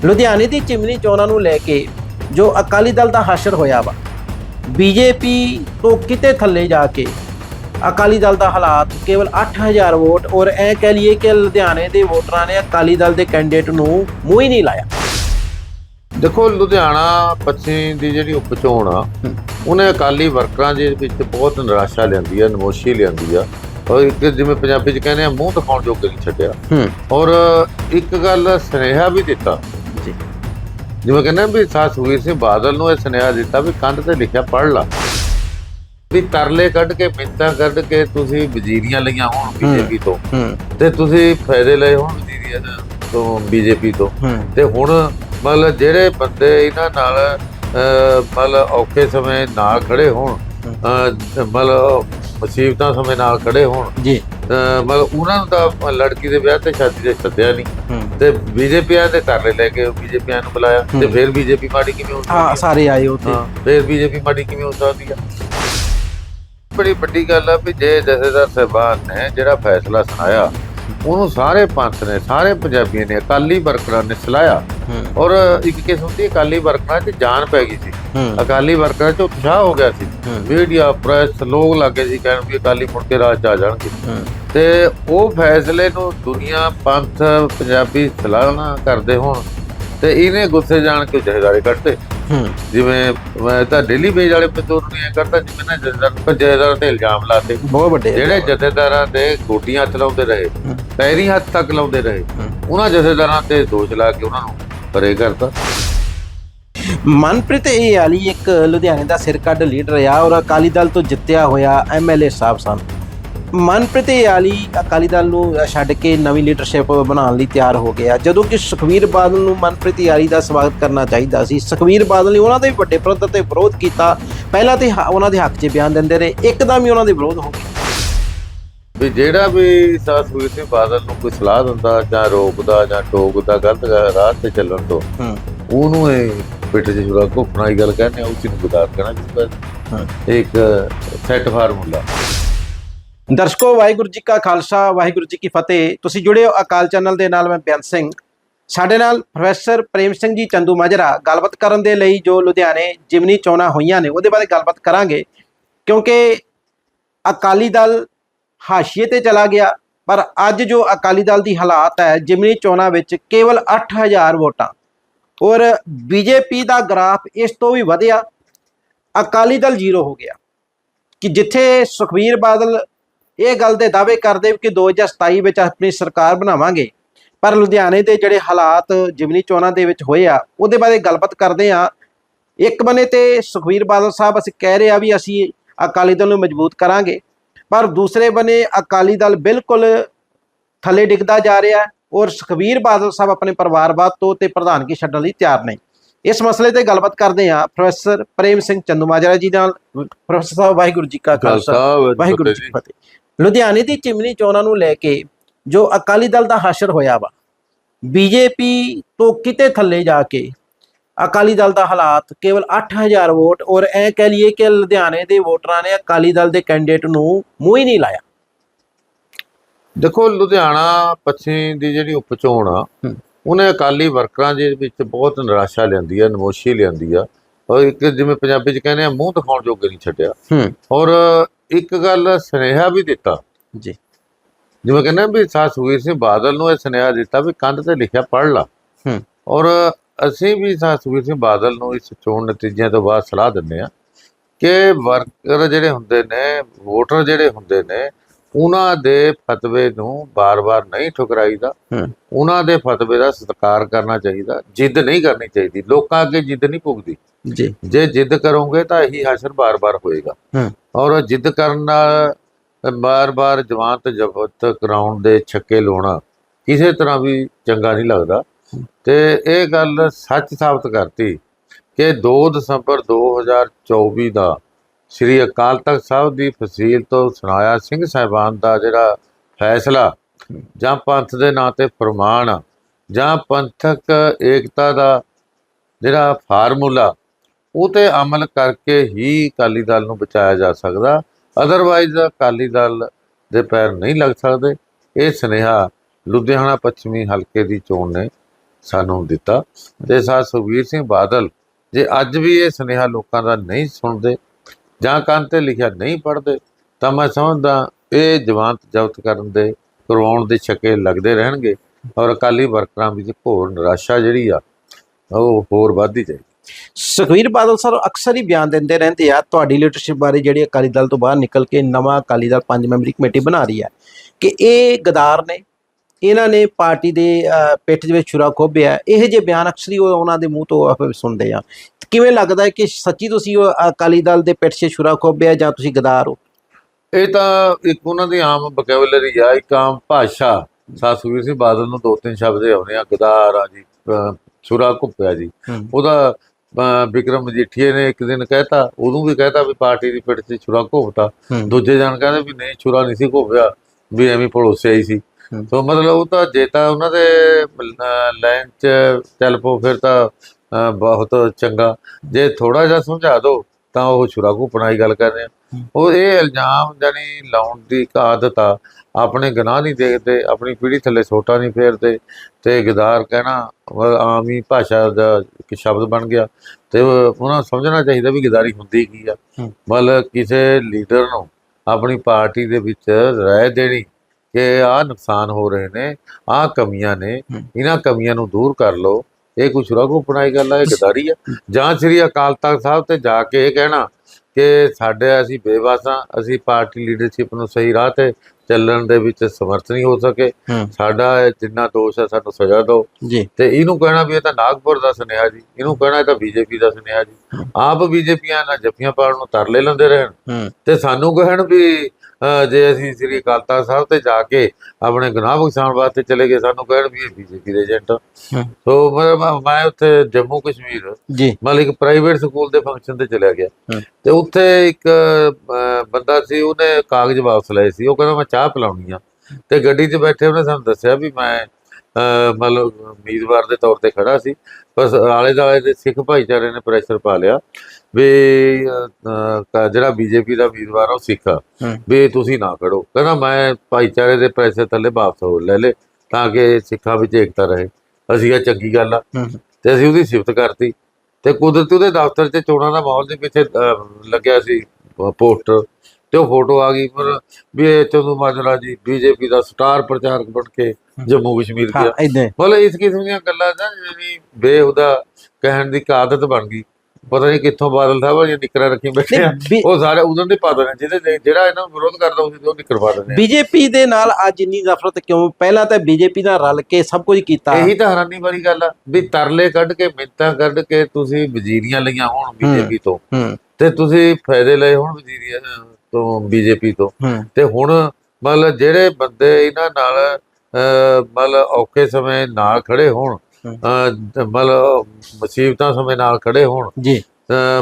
ਲੁਧਿਆਣੇ ਦੀ ਚਿਮਨੀ ਚੋਣਾਂ ਨੂੰ ਲੈ ਕੇ ਜੋ ਅਕਾਲੀ ਦਲ ਦਾ ਹਸ਼ਰ ਹੋਇਆ ਵਾ ਬੀਜੇਪੀ ਤੋਂ ਕਿਤੇ ਥੱਲੇ ਜਾ ਕੇ ਅਕਾਲੀ ਦਲ ਦਾ ਹਾਲਾਤ ਕੇਵਲ 8000 ਵੋਟ ਔਰ ਐ ਕਹਿ ਲਈਏ ਕਿ ਲੁਧਿਆਣੇ ਦੇ ਵੋਟਰਾਂ ਨੇ ਅਕਾਲੀ ਦਲ ਦੇ ਕੈਂਡੀਡੇਟ ਨੂੰ ਮੂੰਹ ਹੀ ਨਹੀਂ ਲਾਇਆ। ਦੇਖੋ ਲੁਧਿਆਣਾ ਪੱਛਮੀ ਦੀ ਜਿਹੜੀ ਉਪਚੋਣ ਆ ਉਹਨੇ ਅਕਾਲੀ ਵਰਕਰਾਂ ਦੇ ਵਿੱਚ ਬਹੁਤ ਨਿਰਾਸ਼ਾ ਲਿਆਂਦੀ ਆ ਨਮੋਸ਼ੀ ਲਿਆਂਦੀ ਆ। ਔਰ ਇੱਕ ਜਿਵੇਂ ਪੰਜਾਬੀ ਚ ਕਹਿੰਦੇ ਆ ਮੂੰਹ ਦਿਖਾਉਣ ਜੋਗ ਨਹੀਂ ਛੱਡਿਆ। ਔਰ ਇੱਕ ਗੱਲ ਸੁਨੇਹਾ ਵੀ ਦਿੱਤਾ ਜੀ ਜਿਵੇਂ ਕਹਿੰਦੇ ਵੀ ਸਾਹ ਸੁਖਬੀਰ ਸਿੰਘ ਬਾਦਲ ਨੂੰ ਇਹ ਸੁਨੇਹਾ ਦਿੱਤਾ ਵੀ ਕੰਧ ਤੇ ਲਿਖਿਆ ਪੜ੍ਹ ਲਾ। ਵੀ ਤਰਲੇ ਕੱਢ ਕੇ ਮਿੰਤਾਂ ਕੱਢ ਕੇ ਤੁਸੀਂ ਵਜ਼ੀਰੀਆਂ ਲਈਆਂ ਹੋਣ ਬੀਜੇਪੀ ਤੋਂ। ਤੇ ਤੁਸੀਂ ਫਾਇਦੇ ਲਏ ਹੋਣ ਵਜ਼ੀਰੀਆਂ ਤੋਂ ਬੀਜੇਪੀ ਤੋਂ। ਤੇ ਹੁਣ ਮਤਲਬ ਜਿਹੜੇ ਬੰਦੇ ਇਹਨਾਂ ਨਾਲ ਮਤਲਬ ਔਖੇ ਸਮੇਂ ਨਾਲ ਖੜੇ ਹੋਣ ਮਤਲਬ ਮੁਸੀਬਤਾਂ ਸਮੇਂ ਨਾਲ ਖੜੇ ਹੋਣ ਜੀ। ਮਤਲਬ ਉਹਨਾਂ ਨੂੰ ਤਾਂ ਲੜਕੀ ਦੇ ਵਿਆਹ ਤੇ ਸ਼ਾਦੀ ਦੇ ਸੱਦਿਆ ਨਹੀਂ ਤੇ ਬੀਜੇਪੀਆਂ ਦੇ ਤਰਲੇ ਲੈ ਕੇ ਬੀਜੇਪੀਆਂ ਨੂੰ ਬੁਲਾਇਆ ਤੇ। ਫਿਰ ਬੀਜੇਪੀ ਮਾੜੀ ਕਿਵੇਂ ਹੋ ਹਾਂ ਸਾਰੇ ਆਏ ਉੱਥੇ। ਫਿਰ ਬੀਜੇਪੀ ਮਾੜੀ ਕਿਵੇਂ ਹੋ ਸਕਦੀ ਆ? ਬੜੀ ਵੱਡੀ ਗੱਲ ਆ ਵੀ ਜੇ ਜਥੇਦਾਰ ਸਾਹਿਬਾਨ ਨੇ ਜਿਹੜਾ ਫੈਸਲਾ ਸੁਣਾਇਆ ਉਹਨੂੰ ਸਾਰੇ ਪੰਥ ਨੇ ਸਾਰੇ ਪੰਜਾਬੀਆਂ ਨੇ ਅਕਾਲੀ ਵਰਕਰਾਂ ਨੇ ਸਲਾਇਆ। ਔਰ ਇੱਕ ਕਿਸਮ ਦੀ ਅਕਾਲੀ ਵਰਕਰਾਂ 'ਚ ਜਾਨ ਪੈ ਗਈ ਸੀ। ਅਕਾਲੀ ਵਰਕਰਾਂ 'ਚ ਉਤਸ਼ਾਹ ਹੋ ਗਿਆ ਸੀ। ਮੀਡੀਆ ਪ੍ਰੈਸ ਲੋਕ ਲੱਗੇ ਸੀ ਕਹਿਣ ਵੀ ਅਕਾਲੀ ਮੁੜ ਕੇ ਰਾਜ 'ਚ ਆ ਜਾਣਗੇ। ਤੇ ਉਹ ਫੈਸਲੇ ਨੂੰ ਦੁਨੀਆ ਪੰਥ ਪੰਜਾਬੀ ਸਲਾਹਨਾ ਕਰਦੇ ਹੋਣ ਤੇ ਇਹਨੇ ਗੁੱਸੇ ਜਾਣ ਕੇ ਜਹੇਦਾਰੇ ਕੱਢਤੇ ਜਿਵੇਂ ਮੈਂ ਤਾਂ ਡੇਲੀ ਬੇਜ ਵਾਲੇ ਪਤੋਰ ਨੂੰ ਇਹ ਕਰਦਾ ਜਿਵੇਂ ਨਾ ਜਥੇਦਾਰ ਪਰ ਜਥੇਦਾਰ ਤੇ ਇਲਜ਼ਾਮ ਲਾਤੇ ਬਹੁਤ ਵੱਡੇ। ਜਿਹੜੇ ਜਥੇਦਾਰਾਂ ਦੇ ਗੋਡੀਆਂ ਹੱਥ ਲਾਉਂਦੇ ਰਹੇ। ਪੈਰੀ ਹੱਥ ਤੱਕ ਲਾਉਂਦੇ ਰਹੇ। ਉਹਨਾਂ ਜਥੇਦਾਰਾਂ ਤੇ ਦੋਸ਼ ਲਾ ਕੇ ਉਹਨਾਂ ਨੂੰ ਪਰੇ ਕਰਤਾ ਮਨਪ੍ਰੀਤ ਇਹ ਆਲੀ ਇੱਕ ਲੁਧਿਆਣੇ ਦਾ ਸਿਰ ਕੱਢ ਲੀਡਰ ਆ ਔਰ ਅਕਾਲੀ ਦਲ ਤੋਂ ਜਿੱਤਿਆ ਹੋਇਆ ਐਮਐਲਏ ਸਾਹਿਬ ਸਨ ਮਨਪ੍ਰੀਤ ਆਲੀ ਅਕਾਲੀ ਦਲ ਨੂੰ ਛੱਡ ਕੇ ਨਵੀਂ ਲੀਡਰਸ਼ਿਪ ਬਣਾਉਣ ਲਈ ਤਿਆਰ ਹੋ ਗਿਆ। ਜਦੋਂ ਕਿ ਸੁਖਵੀਰ ਬਾਦਲ ਨੂੰ ਮਨਪ੍ਰੀਤ ਆਲੀ ਦਾ ਸਵਾਗਤ ਕਰਨਾ ਚਾਹੀਦਾ ਸੀ। ਸੁਖਵੀਰ ਬਾਦਲ ਨੇ ਉਹਨਾਂ ਦੇ ਵੱਡੇ ਪੱਧਰ ਤੇ ਵਿਰੋਧ ਕੀਤਾ। ਪਹਿਲਾਂ ਤੇ ਉਹਨਾਂ ਦੇ ਹੱਕ 'ਚ ਬਿਆਨ ਦਿੰਦੇ ਰਹੇ। ਇੱਕਦਮ ਹੀ ਉਹਨਾਂ ਦੇ ਵਿਰੋਧ ਹੋ ਗਿਆ ਵੀ ਜਿਹੜਾ ਵੀ ਸਾਸਵੀਰ ਸਿੰਘ ਬਾਦਲ ਨੂੰ ਕੋਈ ਸਲਾਹ ਦਿੰਦਾ ਜਾਂ ਰੋਕਦਾ ਜਾਂ ਟੋਕਦਾ ਗਲਤ ਰਾਹ ਤੇ ਚੱਲਣ ਤੋਂ ਹੂੰ। ਉਹਨੂੰ ਇਹ ਪਿੱਠ 'ਚ ਛੁਰਾ ਘੁੱਪਣਾ ਦੀ ਗੱਲ ਕਹਿੰਦੇ ਆ ਉਸ ਨੂੰ ਗੁਦਾਰ ਕਹਿਣਾ ਜਿਸ ਹਾਂ। ਇੱਕ ਸੈੱਟ ਫਾਰਮੂਲਾ ਦਰਸ਼ਕੋ, ਵਾਹਿਗੁਰੂ ਜੀ ਕਾ ਖਾਲਸਾ, ਵਾਹਿਗੁਰੂ ਜੀ ਕੀ ਫਤਿਹ। ਤੁਸੀਂ ਜੁੜੇ ਹੋ ਅਕਾਲ ਚੈਨਲ ਦੇ ਨਾਲ ਮੈਂ ਬੇਅੰਤ ਸਿੰਘ। ਸਾਡੇ ਨਾਲ ਪ੍ਰੋਫੈਸਰ ਪ੍ਰੇਮ ਸਿੰਘ ਜੀ ਚੰਦੂ ਮਾਜਰਾ ਗੱਲਬਾਤ ਕਰਨ ਦੇ ਲਈ ਜੋ ਲੁਧਿਆਣੇ ਜਿਮਨੀ ਚੋਣਾਂ ਹੋਈਆਂ ਨੇ, ਉਹਦੇ ਬਾਰੇ ਗੱਲਬਾਤ ਕਰਾਂਗੇ। ਕਿਉਂਕਿ ਅਕਾਲੀ ਦਲ ਹਾਸ਼ੀਏ ਤੇ ਚਲਾ ਗਿਆ, ਪਰ ਅੱਜ ਜੋ ਅਕਾਲੀ ਦਲ ਦੀ ਹਾਲਾਤ ਹੈ, ਜਿਮਨੀ ਚੋਣਾਂ ਵਿੱਚ ਕੇਵਲ 8000 ਵੋਟਾਂ। ਔਰ ਬੀਜੇਪੀ ਦਾ ਗ੍ਰਾਫ ਇਸ ਤੋਂ ਵੀ ਵਧਿਆ। ਅਕਾਲੀ ਦਲ ਜ਼ੀਰੋ ਹੋ ਗਿਆ। ਕਿ ਜਿੱਥੇ ਸੁਖਵੀਰ ਬਾਦਲ ਇਹ ਗੱਲ ਦੇ ਦਾਅਵੇ ਕਰਦੇ ਕਿ 2027 ਵਿੱਚ ਆਪਣੀ ਸਰਕਾਰ ਬਣਾਵਾਂਗੇ। ਪਰ ਲੁਧਿਆਣੇ ਦੇ ਜਿਹੜੇ ਹਾਲਾਤ ਜਿਮਨੀ ਚੋਣਾਂ ਦੇ ਵਿੱਚ ਹੋਏ ਆ ਉਹਦੇ ਬਾਰੇ ਗੱਲਬਾਤ ਕਰਦੇ ਆ ਇੱਕ ਬਨੇ ਤੇ ਸੁਖਵੀਰ ਬਾਦਲ ਸਾਹਿਬ ਅਸੀਂ ਕਹਿ ਰਹੇ ਆ ਵੀ ਅਸੀਂ ਅਕਾਲੀ ਦਲ ਨੂੰ ਮਜ਼ਬੂਤ ਕਰਾਂਗੇ। ਪਰ ਦੂਸਰੇ ਬਨੇ ਅਕਾਲੀ ਦਲ ਬਿਲਕੁਲ ਥੱਲੇ ਡਿੱਗਦਾ ਜਾ ਰਿਹਾ ਔਰ ਸੁਖਵੀਰ ਬਾਦਲ ਸਾਹਿਬ ਆਪਣੇ ਪਰਿਵਾਰਵਾਦ ਤੋਂ ਤੇ ਪ੍ਰਧਾਨਗੀ ਛੱਡਣ ਲਈ ਤਿਆਰ ਨਹੀਂ ਇਸ ਮਸਲੇ ਤੇ ਗੱਲਬਾਤ ਕਰਦੇ ਆ ਪ੍ਰੋਫੈਸਰ ਪ੍ਰੇਮ ਸਿੰਘ ਚੰਦੂਮਾਜਰਾ ਜੀ ਨਾਲ। ਪ੍ਰੋਫੈਸਰ ਸਾਹਿਬ ਵਾਹਿਗੁਰੂ ਜੀ ਕਾ ਖਾਲਸਾ। ਵਾਹਿਗੁਰੂ ਜੀ ਕੀ ਫਤਿਹ। ਲੁਧਿਆਣੇ ਦੀ ਚਿਮਨੀ ਚੋਣਾਂ ਨੂੰ ਲੈ ਕੇ ਜੋ ਅਕਾਲੀ ਦਲ ਦਾ ਹਸ਼ਰ ਹੋਇਆ ਵਾ ਬੀਜੇਪੀ ਤੋਂ ਕਿਤੇ ਥੱਲੇ ਜਾ ਕੇ ਅਕਾਲੀ ਦਲ ਦਾ ਹਾਲਾਤ ਕੇਵਲ 8000 ਵੋਟ ਔਰ ਐ ਕਹਿ ਲਈਏ ਕਿ ਲੁਧਿਆਣੇ ਦੇ ਵੋਟਰਾਂ ਨੇ ਅਕਾਲੀ ਦਲ ਦੇ ਕੈਂਡੀਡੇਟ ਨੂੰ ਮੂੰਹ ਹੀ ਨਹੀਂ ਲਾਇਆ। ਦੇਖੋ ਲੁਧਿਆਣਾ ਪੱਛਮੀ ਦੀ ਜਿਹੜੀ ਉਪਚੋਣ ਆ ਹੂੰ। ਉਹਨੇ ਅਕਾਲੀ ਵਰਕਰਾਂ ਦੇ ਵਿੱਚ ਬਹੁਤ ਨਿਰਾਸ਼ਾ ਲਿਆਂਦੀ ਆ ਨਮੋਸ਼ੀ ਲਿਆਂਦੀ ਆ। ਔਰ ਇੱਕ ਜਿਵੇਂ ਪੰਜਾਬੀ ਚ ਕਹਿੰਦੇ ਆ ਮੂੰਹ ਦਿਖਾਉਣ ਜੋਗ ਨਹੀਂ ਛੱਡਿਆ। ਔਰ ਇੱਕ ਗੱਲ ਸੁਨੇਹਾ ਵੀ ਦਿੱਤਾ। ਜੀ। ਜਿਵੇਂ ਕਹਿੰਦੇ ਵੀ ਸਾਹ ਸੁਖਬੀਰ ਸਿੰਘ ਬਾਦਲ ਨੂੰ ਇਹ ਸੁਨੇਹਾ ਦਿੱਤਾ ਵੀ ਕੰਧ ਤੇ ਲਿਖਿਆ ਪੜ੍ਹ ਲਾ। ਹੂੰ। ਔਰ ਅਸੀਂ ਵੀ ਸਾਹ ਸੁਖਬੀਰ ਸਿੰਘ ਬਾਦਲ ਨੂੰ ਇਸ ਚੋਣ ਨਤੀਜਿਆਂ ਤੋਂ ਬਾਅਦ ਸਲਾਹ ਦਿੰਦੇ ਆ ਕਿ ਵਰਕਰ ਜਿਹੜੇ ਹੁੰਦੇ ਨੇ ਵੋਟਰ ਜਿਹੜੇ ਹੁੰਦੇ ਨੇ ਉਹਨਾਂ ਦੇ ਫਤਵੇ ਨੂੰ ਬਾਰ-ਬਾਰ ਨਹੀਂ ਠੁਕਰਾਈਦਾ। ਉਹਨਾਂ ਦੇ ਫਤਵੇ ਦਾ ਸਤਿਕਾਰ ਕਰਨਾ ਚਾਹੀਦਾ। ਜਿੱਦ ਨਹੀਂ ਕਰਨੀ ਚਾਹੀਦੀ। ਲੋਕਾਂ ਅੱਗੇ ਜਿੱਦ ਨਹੀਂ ਪੁੱਗਦੀ ਜੀ। ਜੇ ਜਿੱਦ ਕਰੋਗੇ ਤਾਂ ਇਹੀ ਹਾਸਲ ਬਾਰ-ਬਾਰ ਹੋਏਗਾ। ਔਰ ਜਿੱਦ ਕਰਨ ਨਾਲ ਬਾਰ-ਬਾਰ ਜਵਾਨ ਤੇ ਜ਼ਬਤ ਕਰਾਉਣ ਦੇ ਛੱਕੇ ਲਾਉਣਾ ਕਿਸੇ ਤਰ੍ਹਾਂ ਵੀ ਚੰਗਾ ਨਹੀਂ ਲੱਗਦਾ। ਤੇ ਇਹ ਗੱਲ ਸੱਚ ਸਾਬਤ ਕਰਤੀ ਕਿ 2 ਦਸੰਬਰ 2024 ਦਾ ਸ੍ਰੀ ਅਕਾਲ ਤਖਤ ਸਾਹਿਬ ਦੀ ਫਸੀਲ ਤੋਂ ਸੁਣਾਇਆ ਸਿੰਘ ਸਾਹਿਬਾਨ ਦਾ ਜਿਹੜਾ ਫੈਸਲਾ, ਜਾਂ ਪੰਥ ਦੇ ਨਾਂ ਤੇ ਫਰਮਾਨ, ਜਾਂ ਪੰਥਕ ਏਕਤਾ ਦਾ ਜਿਹੜਾ ਫਾਰਮੂਲਾ, ਉਹ ਤੇ ਅਮਲ ਕਰਕੇ ਹੀ ਅਕਾਲੀ ਦਲ ਨੂੰ ਬਚਾਇਆ ਜਾ ਸਕਦਾ। ਅਦਰਵਾਈਜ਼ ਅਕਾਲੀ ਦਲ ਦੇ ਪੈਰ ਨਹੀਂ ਲੱਗ ਸਕਦੇ। ਇਹ ਸੁਨੇਹਾ ਲੁਧਿਆਣਾ ਪੱਛਮੀ ਹਲਕੇ ਦੀ ਚੋਣ ਨੇ ਸਾਨੂੰ ਦਿੱਤਾ। ਤੇ ਸਾ ਸੁਖਬੀਰ ਸਿੰਘ ਬਾਦਲ, ਜੇ ਅੱਜ ਵੀ ਇਹ ਸੁਨੇਹਾ ਲੋਕਾਂ ਦਾ ਨਹੀਂ ਸੁਣਦੇ ਜਾਂ ਕੰਨ ਤੇ ਲਿਖਿਆ ਨਹੀਂ ਪੜ੍ਹਦੇ, ਤਾਂ ਮੈਂ ਸਮਝਦਾ ਇਹ ਜਵਾਨਤ ਜ਼ਬਤ ਕਰਨ ਦੇ, ਕਰਵਾਉਣ ਦੇ ਛੱਕੇ ਲੱਗਦੇ ਰਹਿਣਗੇ ਔਰ ਅਕਾਲੀ ਵਰਕਰਾਂ ਵਿੱਚ ਘੋਰ ਨਿਰਾਸ਼ਾ ਜਿਹੜੀ ਆ, ਉਹ ਹੋਰ ਵੱਧਦੀ ਜਾਏ ਸੁਖਵੀਰ ਬਾਦਲ ਸਰ, ਅਕਸਰ ਹੀ ਬਿਆਨ ਦਿੰਦੇ ਰਹਿੰਦੇ ਆ, ਤੁਹਾਡੀ ਲੀਡਰਸ਼ਿਪ ਬਾਰੇ ਜਿਹੜੀ ਅਕਾਲੀ ਦਲ ਤੋਂ ਬਾਹਰ ਨਿਕਲ ਕੇ ਨਵਾਂ ਅਕਾਲੀ ਦਲ ਪੰਜ ਮੈਂਬਰੀ ਕਮੇਟੀ ਬਣਾ ਰਹੀ ਹੈ, ਕਿ ਇਹ ਗਦਾਰ ਨੇ ਇਹਨਾਂ ਨੇ ਪਾਰਟੀ ਦੇ ਪਿੱਠ ਦੇ ਵਿੱਚ ਛੁਰਾ ਖੋਭਿਆ। ਇਹ ਜੇ ਬਿਆਨ ਅਕਸਰ ਉਹਨਾਂ ਦੇ ਮੂੰਹ ਤੋਂ ਆਪਾਂ ਸੁਣਦੇ ਆ। ਕਿਵੇਂ ਲੱਗਦਾ ਹੈ ਕਿ ਸੱਚੀ ਤੁਸੀਂ ਅਕਾਲੀ ਦਲ ਦੇ ਪਿੱਠ 'ਚ ਛੁਰਾ ਖੋਭਿਆ ਜਾਂ ਤੁਸੀਂ ਗਦਾਰ ਹੋ? ਇਹ ਤਾਂ ਇੱਕ ਉਹਨਾਂ ਦੀ ਆਮ ਵੋਕੈਬਲਰੀ ਆ ਇੱਕ ਆਮ ਭਾਸ਼ਾ। ਸਾਸੂਵੀਰ ਸਿੰਘ ਬਾਦਲ ਨੂੰ ਦੋ ਤਿੰਨ ਸ਼ਬਦ ਆਉਂਦੇ ਆ ਗਦਾਰ ਆ ਜੀ ਛੁਰਾ ਘੁੱਪਿਆ ਜੀ। ਉਹਦਾ ਵਿਕਰਮ ਮਜੀਠੀਏ ਨੇ ਇੱਕ ਦਿਨ ਕਹਿਤਾ ਉਦੋਂ ਵੀ ਕਹਿਤਾ ਵੀ ਪਾਰਟੀ ਦੀ ਪਿੱਠ 'ਤੇ ਛੁਰਾ ਘੁੱਪਤਾ। ਦੂਜੇ ਜਣ ਕਹਿੰਦੇ ਵੀ ਨਹੀਂ ਛੁਰਾ ਨਹੀਂ ਸੀ ਘੁੱਪਿਆ ਵੀ ਐਵੇਂ ਭੜੋਸਿਆ ਹੀ ਸੀ। ਸੋ ਮਤਲਬ ਉਹ ਤਾਂ ਜੇ ਤਾਂ ਉਹਨਾਂ ਦੇ ਲਾਈਨ 'ਚ ਚੱਲ ਪੋ ਫਿਰ ਤਾਂ ਬਹੁਤ ਚੰਗਾ। ਜੇ ਥੋੜਾ ਜਿਹਾ ਸਮਝਾ ਦਿਓ ਤਾਂ ਉਹ ਛੁਰਾ ਘੁੱਪਣਾ ਦੀ ਗੱਲ ਕਰ ਰਹੇ। ਉਹ ਇਹ ਇਲਜ਼ਾਮ ਜਾਨੀ ਲਾਉਣ ਦੀ ਆਦਤ ਆ। ਆਪਣੇ ਗੁਨਾਹ ਨਹੀਂ ਦੇਖਦੇ ਆਪਣੀ ਪੀੜ੍ਹੀ ਥੱਲੇ ਛੋਟਾ ਨਹੀਂ ਫੇਰਦੇ। ਤੇ ਗਦਾਰ ਕਹਿਣਾ ਆਮ ਹੀ ਭਾਸ਼ਾ ਦਾ ਇੱਕ ਸ਼ਬਦ ਬਣ ਗਿਆ। ਤੇ ਉਹ- ਉਹਨਾਂ ਸਮਝਣਾ ਚਾਹੀਦਾ ਵੀ ਗਦਾਰੀ ਹੁੰਦੀ ਕੀ ਆ। ਮਤਲਬ ਕਿਸੇ ਲੀਡਰ ਨੂੰ ਆਪਣੀ ਪਾਰਟੀ ਦੇ ਵਿੱਚ ਰਾਏ ਦੇਣੀ ਕਿ ਆਹ ਨੁਕਸਾਨ ਹੋ ਰਹੇ ਨੇ ਆਹ ਕਮੀਆਂ ਨੇ ਹੂੰ। ਇਹਨਾਂ ਕਮੀਆਂ ਨੂੰ ਦੂਰ ਕਰ ਲਓ। ਇਹ ਕੁਛ ਰਘੂ ਪਣਾਈ ਗੱਲ ਆ ਇਹ ਗਦਾਰੀ ਆ। ਜਾਂ ਸ੍ਰੀ ਅਕਾਲ ਤਖਤ ਸਾਹਿਬ ਤੇ ਜਾ ਕੇ ਇਹ ਕਹਿਣਾ ਕਿ ਸਾਡੇ ਅਸੀਂ ਬੇਵਸ ਹਾਂ ਅਸੀਂ ਪਾਰਟੀ ਲੀਡਰਸ਼ਿਪ ਨੂੰ ਸਹੀ ਰਾਹ ਤੇ ਚੱਲਣ ਦੇ ਵਿੱਚ ਸਮਰਥ ਨਹੀਂ ਹੋ ਸਕੇ। ਹੂੰ। ਸਾਡਾ ਜਿੰਨਾ ਦੋਸ਼ ਹੈ ਸਾਨੂੰ ਸਜ਼ਾ ਦਿਓ। ਜੀ। ਤੇ ਇਹਨੂੰ ਕਹਿਣਾ ਵੀ ਇਹ ਤਾਂ ਨਾਗਪੁਰ ਦਾ ਸੁਨੇਹਾ ਜੀ। ਇਹਨੂੰ ਕਹਿਣਾ ਇਹ ਤਾਂ ਬੀਜੇਪੀ ਦਾ ਸੁਨੇਹਾ ਜੀ। ਆਪ ਬੀਜੇਪੀਆਂ ਨਾਲ ਜੱਫੀਆਂ ਪਾਉਣ ਨੂੰ ਤਰਲੇ ਲੈਂਦੇ ਰਹਿਣ। ਹੂੰ। ਤੇ ਸਾਨੂੰ ਕਹਿਣ ਵੀ ਜੇ ਅਸੀਂ ਸ੍ਰੀ ਅਕਾਲ ਤਖਤ ਸਾਹਿਬ ਤੇ ਜਾ ਕੇ ਆਪਣੇ ਗੁਨਾਹ ਬਖਸ਼ਾਉਣ ਵਾਸਤੇ ਚਲੇ ਗਏ ਸਾਨੂੰ ਕਹਿਣ ਵੀ ਬੀਜੇਪੀ ਦੇ ਏਜੰਟ। ਸੋ ਮੈਂ ਉੱਥੇ ਜੰਮੂ ਕਸ਼ਮੀਰ ਜੀ। ਮਤਲਬ ਇੱਕ ਪ੍ਰਾਈਵੇਟ ਸਕੂਲ ਦੇ ਫੰਕਸ਼ਨ ਤੇ ਚਲਿਆ ਗਿਆ। ਤੇ ਉੱਥੇ ਇੱਕ ਬੰਦਾ ਸੀ ਉਹਨੇ ਕਾਗਜ਼ ਵਾਪਸ ਲਏ ਸੀ। ਉਹ ਕਹਿੰਦਾ ਮੈਂ ਚਾਹ ਪਿਲਾਉਣੀ ਆ। ਤੇ ਗੱਡੀ 'ਚ ਬੈਠੇ ਉਹਨੇ ਸਾਨੂੰ ਦੱਸਿਆ ਵੀ ਮੈਂ ਮਤਲਬ ਉਮੀਦਵਾਰ ਦੇ ਤੌਰ ਤੇ ਖੜਾ ਸੀ। ਬਸ ਆਲੇ ਦੁਆਲੇ ਦੇ ਸਿੱਖ ਭਾਈਚਾਰੇ ਨੇ ਪ੍ਰੈਸ਼ਰ ਪਾ ਲਿਆ ਵੀ ਜਿਹੜਾ ਬੀਜੇਪੀ ਦਾ ਉਮੀਦਵਾਰ ਉਹ ਸਿੱਖ ਆ। ਵੀ ਤੁਸੀਂ ਨਾ ਖੜੋ। ਕਹਿੰਦਾ ਮੈਂ ਭਾਈਚਾਰੇ ਦੇ ਪ੍ਰੈਸ਼ਰ ਥੱਲੇ ਵਾਪਸ ਹੋ ਲੈ ਲੇ ਤਾਂ ਕਿ ਸਿੱਖਾਂ ਵਿੱਚ ਏਕਤਾ ਰਹੇ। ਅਸੀਂ ਇਹ ਚੰਗੀ ਗੱਲ ਆ। ਤੇ ਅਸੀਂ ਉਹਦੀ ਸਿਫਤ ਕਰਤੀ। ਤੇ ਕੁਦਰਤੀ ਉਹਦੇ ਦਫ਼ਤਰ 'ਚ ਚੋਣਾਂ ਦਾ ਮਾਹੌਲ ਦੇ ਪਿੱਛੇ ਲੱਗਿਆ ਸੀ ਪੋਸਟਰ। ਤੇ ਉਹ ਫੋਟੋ ਆ ਗਈ। ਪਰ ਵੀ ਇਹ ਚੰਦੂ ਮਾਜਰਾ ਜੀ ਬੀਜੇਪੀ ਦਾ ਸਟਾਰ ਪ੍ਰਚਾਰਕ ਬਣ ਕੇ ਜੰਮੂ ਕਸ਼ਮੀਰ ਹਾਂ ਇਦਾਂ ਮਤਲਬ ਇਸ ਕਿਸਮ ਦੀਆਂ ਗੱਲਾਂ ਨਾ ਜਿਹੜੀ ਬੇਹੁਦਾ ਕਹਿਣ ਦੀ ਇੱਕ ਆਦਤ ਬਣ ਗਈ। ਪਤਾ ਨਹੀਂ ਕਿੱਥੋਂ ਬਾਦਲ ਸਾਹਿਬ ਇਹ ਨਿਕਰਾਂ ਰੱਖੀ ਬੈਠੇ ਆ। ਨਹੀਂ ਉਹ ਸਾਰੇ ਉਦੋਂ ਦੇ ਪਾ ਦੇਣੇ ਜਿਹਦੇ ਜਿਹੜਾ ਇਹਨਾਂ ਨੂੰ ਵਿਰੋਧ ਕਰਦਾ ਉਸ ਉਹ ਨਿਕਰ ਪਾ ਦਿੰਦੇ ਆ। ਬੀਜੇਪੀ ਦੇ ਨਾਲ ਅੱਜ ਇੰਨੀ ਨਫ਼ਰਤ ਕਿਉਂ? ਪਹਿਲਾਂ ਤਾਂ ਬੀਜੇਪੀ ਨਾਲ ਰਲ ਕੇ ਸਭ ਕੁਝ ਕੀਤਾ। ਇਹੀ ਤਾਂ ਹੈਰਾਨੀ ਵਾਲੀ ਗੱਲ ਆ ਵੀ ਤਰਲੇ ਕੱਢ ਕੇ ਮਿੰਤਾਂ ਕੱਢ ਕੇ ਤੁਸੀਂ ਵਜ਼ੀਰੀਆਂ ਲਈਆਂ ਹੋਣ ਬੀਜੇਪੀ ਤੋਂ। ਹੂੰ। ਤੇ ਤੁਸੀਂ ਫਾਇਦੇ ਲਏ ਹੋਣ ਵਜ਼ੀਰੀਆਂ ਤੋਂ ਬੀਜੇਪੀ ਤੋਂ। ਹੂੰ। ਤੇ ਹੁਣ ਮਤਲਬ ਜਿਹੜੇ ਬੰਦੇ ਇਹਨਾਂ ਨਾਲ ਮਤਲਬ ਔਖੇ ਸਮੇਂ ਨਾਲ ਖੜੇ ਹੋਣ ਮਤਲਬ ਮੁਸੀਬਤਾਂ ਸਮੇਂ ਨਾਲ ਖੜੇ ਹੋਣ ਜੀ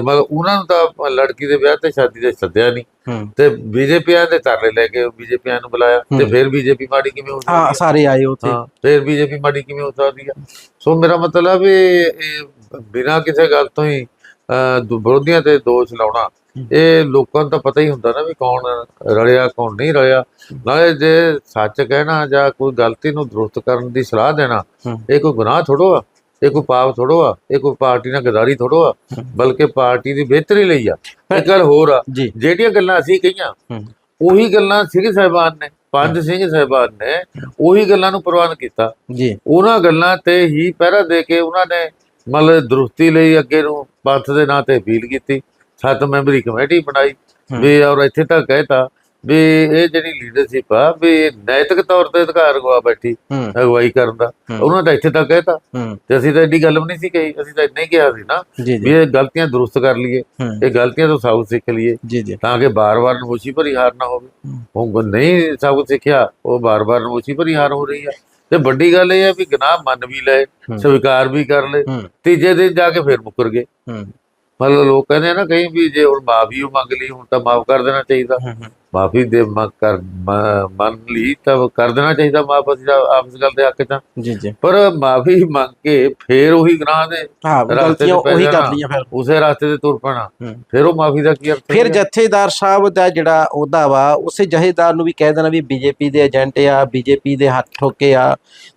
ਮਤਲਬ ਉਹਨਾਂ ਨੂੰ ਤਾਂ ਲੜਕੀ ਦੇ ਵਿਆਹ ਤੇ ਸ਼ਾਦੀ ਤੇ ਸੱਦਿਆ ਨਹੀਂ ਤੇ ਬੀਜੇਪੀਆਂ ਦੇ ਤਰਲੇ ਲੈ ਕੇ ਬੀਜੇਪੀਆਂ ਨੂੰ ਬੁਲਾਇਆ ਤੇ। ਫਿਰ ਬੀਜੇਪੀ ਮਾੜੀ ਕਿਵੇਂ ਹੋ ਸਕਦੀ ਆ? ਸਾਰੇ ਆਏ ਉੱਥੇ ਹਾਂ ਫਿਰ ਬੀਜੇਪੀ ਮਾੜੀ ਕਿਵੇਂ ਹੋ ਸਕਦੀ ਆ ਸੋ ਮੇਰਾ ਮਤਲਬ ਇਹ ਬਿਨਾਂ ਕਿਸੇ ਗੱਲ ਤੋਂ ਹੀ ਦੁ- ਵਿਰੋਧੀਆਂ ਤੇ ਦੋਸ਼ ਲਾਉਣਾ। ਇਹ ਲੋਕਾਂ ਨੂੰ ਤਾਂ ਪਤਾ ਹੀ ਹੁੰਦਾ ਨਾ ਵੀ ਕੌਣ ਰਲਿਆ ਕੌਣ ਨਹੀਂ ਰਲਿਆ। ਨਾਲੇ ਜੇ ਸੱਚ ਕਹਿਣਾ ਜਾਂ ਕੋਈ ਗਲਤੀ ਨੂੰ ਦਰੁਸਤ ਕਰਨ ਦੀ ਸਲਾਹ ਦੇਣਾ। ਇਹ ਕੋਈ ਗੁਨਾਹ ਥੋੜੋ ਆ ਇਹ ਕੋਈ ਪਾਪ ਥੋੜੋ ਆ ਇਹ ਕੋਈ ਪਾਰਟੀ ਨਾਲ ਗਦਾਰੀ ਥੋੜੋ ਆ। ਬਲਕਿ ਪਾਰਟੀ ਦੀ ਬਿਹਤਰੀ ਲਈ ਆ। ਇੱਕ ਗੱਲ ਹੋਰ ਆ ਜਿਹੜੀਆਂ ਗੱਲਾਂ ਅਸੀਂ ਕਹੀਆਂ। ਉਹੀ ਗੱਲਾਂ ਸਿੰਘ ਸਾਹਿਬਾਨ ਨੇ ਪੰਜ ਸਿੰਘ ਸਾਹਿਬਾਨ ਨੇ ਉਹੀ ਗੱਲਾਂ ਨੂੰ ਪ੍ਰਵਾਨ ਕੀਤਾ। ਜੀ। ਉਹਨਾਂ ਗੱਲਾਂ ਤੇ ਹੀ ਪਹਿਰਾ ਦੇ ਕੇ ਉਹਨਾਂ ਨੇ ਮਤਲਬ ਦਰੁਸਤੀ ਲਈ ਅੱਗੇ ਨੂੰ ਪੰਥ ਦੇ ਨਾਂ ਤੇ ਅਪੀਲ ਕੀਤੀ। ਸੱਤ ਮੈਂਬਰੀ ਕਮੇਟੀ ਬਣਾਈ। ਵੀ ਔਰ ਇੱਥੇ ਤੱਕ ਕਹਿਤਾ ਵੀ ਇਹ ਜਿਹੜੀ ਲੀਡਰਸ਼ਿਪ ਆ ਵੀ ਨੈਤਿਕ ਤੌਰ ਤੇ ਅਧਿਕਾਰ ਗਵਾ ਬੈਠੀ ਅਗਵਾਈ ਕਰਨ ਦਾ। ਉਹਨਾਂ ਤਾਂ ਇੱਥੇ ਤੱਕ ਕਹਿਤਾ। ਤੇ ਅਸੀਂ ਤਾਂ ਐਡੀ ਗੱਲ ਵੀ ਨਹੀਂ ਸੀ ਕਹੀ। ਅਸੀਂ ਤਾਂ ਇੰਨਾ ਹੀ ਕਿਹਾ ਸੀ ਨਾ ਵੀ ਇਹ ਗਲਤੀਆਂ ਦਰੁਸਤ ਕਰ ਲਈਏ। ਇਹ ਗਲਤੀਆਂ ਤੋਂ ਸਬਕ ਸਿੱਖ ਲਈਏ। ਤਾਂ ਕਿ ਬਾਰ-ਬਾਰ ਨਮੋਸ਼ੀ ਭਰੀ ਹਾਰ ਨਾ ਹੋਵੇ। ਉਹ ਨਹੀਂ ਸਭ ਕੁਝ ਸਿੱਖਿਆ ਉਹ ਬਾਰ-ਬਾਰ ਨਮੋਸ਼ੀ ਭਰੀ ਹਾਰ ਹੋ ਰਹੀ ਆ। ਤੇ ਵੱਡੀ ਗੱਲ ਇਹ ਹੈ ਵੀ ਗੁਨਾਹ ਮੰਨ ਵੀ ਲਏ ਹੂੰ। ਸਵੀਕਾਰ ਵੀ ਕਰ ਲਏ। ਤੀਜੇ ਦਿਨ ਜਾ ਕੇ ਫਿਰ ਮੁੱਕਰ ਗਏ। ਮਤਲਬ ਲੋਕ ਕਹਿੰਦੇ ਆ ਨਾ ਕਈ ਵੀ ਜੇ ਹੁਣ ਮਾਫੀ ਉਹ ਮੰਗ ਲਈ, ਹੁਣ ਤਾਂ ਮਾਫ ਕਰ ਦੇਣਾ ਚਾਹੀਦਾ। ਮਾਫੀ ਦੇ ਮ- ਕਰ ਮੰਨ ਲਈ ਤਾਂ ਕਰ ਦੇਣਾ ਚਾਹੀਦਾ ਮਾਫ ਅਸੀਂ ਆਪਸ ਗੱਲ ਦੇ ਹੱਕ ਚ। ਜੀ ਜੀ ਪਰ ਮਾਫੀ ਮੰਗ ਕੇ ਫੇਰ ਉਹੀ ਗੁਨਾਹ ਦੇ ਹਾਂ ਗਲਤੀਆਂ ਉਹੀ ਕਰ ਜਾਣਾ। ਲਈਆਂ ਫਿਰ ਉਸੇ ਰਸਤੇ ਤੇ ਤੁਰ ਪੈਣਾ। ਫਿਰ ਉਹ ਮਾਫੀ ਦਾ ਕੀ ਅਰਥ ਫਿਰ? ਜਥੇਦਾਰ ਸਾਹਿਬ ਦਾ ਜਿਹੜਾ ਅਹੁਦਾ ਵਾ ਉਸੇ ਜਥੇਦਾਰ ਨੂੰ ਵੀ ਕਹਿ ਦੇਣਾ ਵੀ ਬੀਜੇਪੀ ਦੇ ਏਜੰਟ ਆ ਬੀਜੇਪੀ ਦੇ ਹੱਥ ਠੋਕੇ ਆ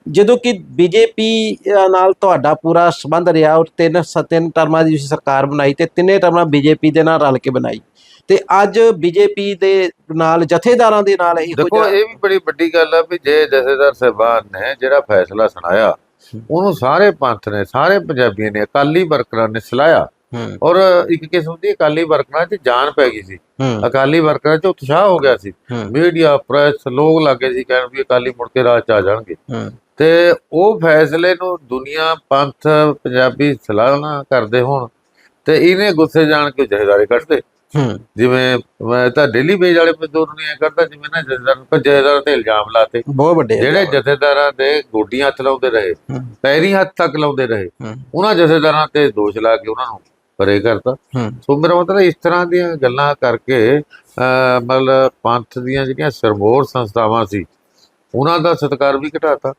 ਜਦੋਂ ਕਿ ਬੀਜੇਪੀ ਨਾਲ ਤੁਹਾਡਾ ਪੂਰਾ ਸੰਬੰਧ ਰਿਹਾ ਔਰ ਤਿੰਨ ਸ- ਤਿੰਨ ਟਰਮਾਂ ਦੀ ਤੁਸੀਂ ਸਰਕਾਰ ਬਣਾਈ ਤੇ ਤਿੰਨੇ ਟਰਮਾਂ ਬੀਜੇਪੀ ਦੇ ਨਾਲ ਰਲ ਕੇ ਬਣਾਈ ਤੇ ਅੱਜ ਬੀਜੇਪੀ ਦੇ ਨਾਲ ਜਥੇਦਾਰਾਂ ਦੇ ਨਾਲ ਇਹੋ ਦੇਖੋ ਇਹ ਵੀ ਬੜੀ ਵੱਡੀ ਗੱਲ ਆ ਵੀ ਜੇ ਜਥੇਦਾਰ ਸਾਹਿਬਾਨ ਨੇ ਜਿਹੜਾ ਫੈਸਲਾ ਸੁਣਾਇਆ ਉਹਨੂੰ ਸਾਰੇ ਪੰਥ ਨੇ ਸਾਰੇ ਪੰਜਾਬੀਆਂ ਨੇ ਅਕਾਲੀ ਵਰਕਰਾਂ ਨੇ ਸਲਾਇਆ ਹੂੰ। ਔਰ ਇੱਕ ਕਿਸਮ ਦੀ ਅਕਾਲੀ ਵਰਕਰਾਂ 'ਚ ਜਾਨ ਪੈ ਗਈ ਸੀ। ਅਕਾਲੀ ਵਰਕਰਾਂ 'ਚ ਉਤਸ਼ਾਹ ਹੋ ਗਿਆ ਸੀ। ਮੀਡੀਆ ਪ੍ਰੈਸ ਲੋਕ ਲੱਗੇ ਸੀ ਕਹਿਣ ਵੀ ਅਕਾਲੀ ਮੁੜ ਕੇ ਰਾਜ 'ਚ ਆ ਜਾਣਗੇ। ਤੇ ਉਹ ਫੈਸਲੇ ਨੂੰ ਦੁਨੀਆ ਪੰਥ ਪੰਜਾਬੀ ਸਲਾਹਨਾ ਕਰਦੇ ਹੋਣ ਤੇ ਇਹਨੇ ਗੁੱਸੇ ਜਾਣ ਕੇ ਜਥੇਦਾਰੇ ਕੱਢਦੇ ਜਿਵੇਂ ਮੈਂ ਤਾਂ ਡੇਲੀ ਬੇਜ ਵਾਲੇ ਮਜ਼ਦੂਰ ਨੂੰ ਇਹ ਕਰਦਾ ਜਿਵੇਂ ਨਾ ਜਥੇਦਾਰ ਜਥੇਦਾਰ ਤੇ ਇਲਜ਼ਾਮ ਲਾਤੇ। ਬਹੁਤ ਵੱਡੇ। ਜਿਹੜੇ ਜਥੇਦਾਰਾਂ ਦੇ ਗੋਡੀਆਂ ਹੱਥ ਲਾਉਂਦੇ ਰਹੇ ਪੈਰੀ ਹੱਥ ਤੱਕ ਲਾਉਂਦੇ ਰਹੇ ਉਹਨਾਂ ਜਥੇਦਾਰਾਂ ਤੇ ਦੋਸ਼ ਲਾ ਕੇ ਉਹਨਾਂ ਨੂੰ ਪਰੇ ਕਰਤਾ। ਸੋ ਮੇਰਾ ਮਤਲਬ ਇਸ ਤਰ੍ਹਾਂ ਦੀਆਂ ਗੱਲਾਂ ਕਰਕੇ ਮਤਲਬ ਪੰਥ ਦੀਆਂ ਜਿਹੜੀਆਂ ਸਰਮੋਰ ਸੰਸਥਾਵਾਂ ਸੀ ਉਹਨਾਂ ਦਾ ਸਤਿਕਾਰ ਵੀ ਘਟਾਤਾ।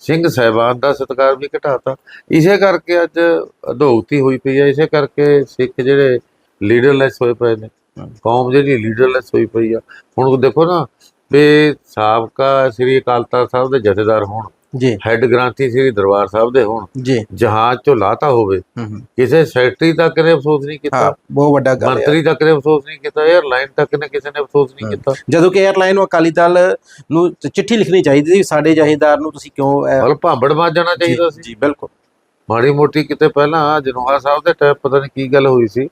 ਸਿੰਘ ਸਹਿਬਾਨ ਦਾ ਸਤਿਕਾਰ ਵੀ ਘਟਾਤਾ। ਇਸੇ ਕਰਕੇ ਅੱਜ ਅਧੋਗਤੀ ਹੋਈ ਪਈ ਹੈ। ਇਸੇ ਕਰਕੇ ਸਿੱਖ ਜਿਹੜੇ ਲੀਡਰਲੈਸ ਹੋਏ ਪਏ ਨੇ। ਕੌਮ ਜਿਹੜੀ ਲੀਡਰਲੈਸ ਹੋਈ ਪਈ ਆ। ਹੁਣ ਦੇਖੋ ਨਾ ਵੀ ਸਾਬਕਾ ਸ੍ਰੀ ਅਕਾਲ ਤਖਤ ਸਾਹਿਬ ਦੇ ਜਥੇਦਾਰ ਹੋਣ ਜੀ। ਹੈੱਡ ਗ੍ਰੰਥੀ ਸ੍ਰੀ ਦਰਬਾਰ ਸਾਹਿਬ ਦੇ ਹੋਣ ਜੀ। ਜਹਾਜ਼ ਚੋਂ ਲਾਤਾ ਹੋਵੇ ਕਿਸੇ ਸੈਕਟਰੀ ਤੱਕ ਨੇ ਅਫਸੋਸ ਨਹੀਂ ਕੀਤਾ। ਬਹੁਤ ਵੱਡਾ ਗੱਲ ਹੈ ਮੰਤਰੀ ਤੱਕ ਨੇ ਅਫਸੋਸ ਨਹੀਂ ਕੀਤਾ 에ਅਰਲਾਈਨ ਤੱਕ ਨੇ ਕਿਸੇ ਨੇ ਅਫਸੋਸ ਨਹੀਂ। ਕੀਤਾ। ਜਦੋਂ ਕਿ 에ਅਰਲਾਈਨ ਨੂੰ ਅਕਾਲੀ ਦਲ ਨੂੰ ਚਿੱਠੀ ਲਿਖਣੀ ਚਾਹੀਦੀ ਸੀ ਸਾਡੇ ਜਹੇਦਾਰ ਨੂੰ ਤੁਸੀਂ ਕਿਉਂ ਮਤਲਬ ਭਾਂਬੜ ਮਾਰ ਜਾਣਾ ਚਾਹੀਦਾ ਸੀ। ਜੀ ਬਿਲਕੁਲ। ਮਾੜੀ ਮੋਟੀ ਕਿਤੇ ਪਹਿਲਾਂ ਜਨੋਹਾ ਸਾਹਿਬ ਦੇ ਟਾਈਮ ਪਤਾ ਨਹੀਂ ਕੀ ਗੱਲ ਹੋਈ ਸੀ।